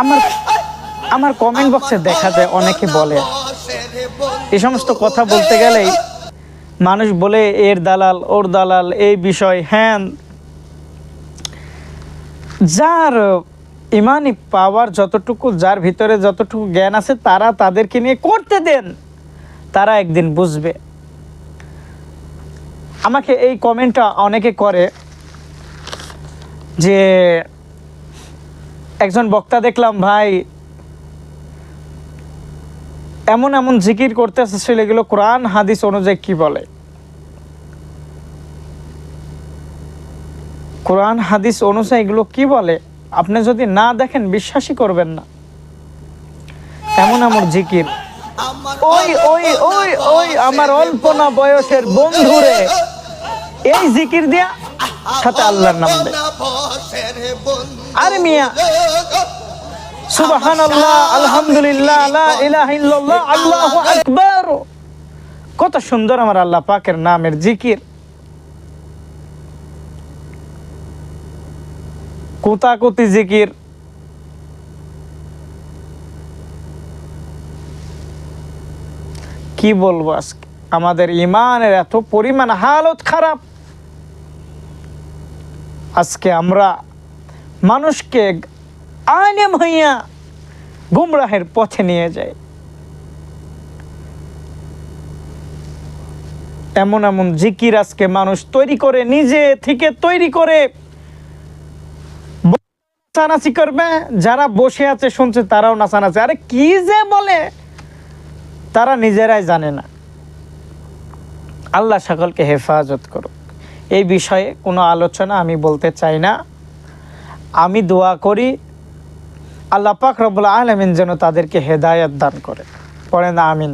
আমার আমার কমেন্ট বক্সে দেখা যায় অনেকে বলে, এই সমস্ত কথা বলতে গেলেই মানুষ বলে, এর দালাল, ওর দালাল, এই বিষয়, হ্যান। যার ইমানি পাওয়ার যতটুকু, যার ভিতরে যতটুকু জ্ঞান আছে, তারা তাদেরকে নিয়ে করতে দেন। তারা একদিন বুঝবে। আমাকে এই কমেন্টটা অনেকে করে যে একজন বক্তা দেখলাম, ভাই, এমন এমন জিকির করতেছে সেগুলো কোরআন, হাদিস অনুযায়ী কি বলে? কোরআন, হাদিস অনুযায়ী এগুলো কি বলে? আপনি যদি না দেখেন, বিশ্বাসই করবেন না। এমন এমন জিকির। ওই ওই ওই ওই, আমার অল্প না বয়সের বন্ধুরে, এই জিকির দিয়া সাথে আল্লাহর নাম আরে মিয়া। সুবহানাল্লাহ, আলহামদুলিল্লাহ, লা ইলাহা ইল্লাল্লাহ, আল্লাহু আকবার। কত সুন্দর আমার আল্লাহ পাকের নামের জিকির। কোতাকুতি জিকির। কি বলব আজকে? আমাদের ইমানের এত পরিমাণ হালত খারাপ। আজকে আমরা মানুষকে আইনে হইয়া গুমরাহের পথে নিয়ে যাই। এমন এমন জিকির আজকে মানুষ তৈরি করে, নিজে থেকে তৈরি করে। নাচানাচি করবে, যারা বসে আছে শুনছে তারাও নাচানাচি। আরে কি যে বলে, তারা নিজেরাই জানে না। আল্লাহ সকলকে হেফাজত করুক। এই বিষয়ে কোনো আলোচনা আমি বলতে চাই না। আমি দোয়া করি আল্লাহ পাক রব্বুল আলমিন যেন তাদেরকে হেদায়ত দান করে পড়েন আমিন।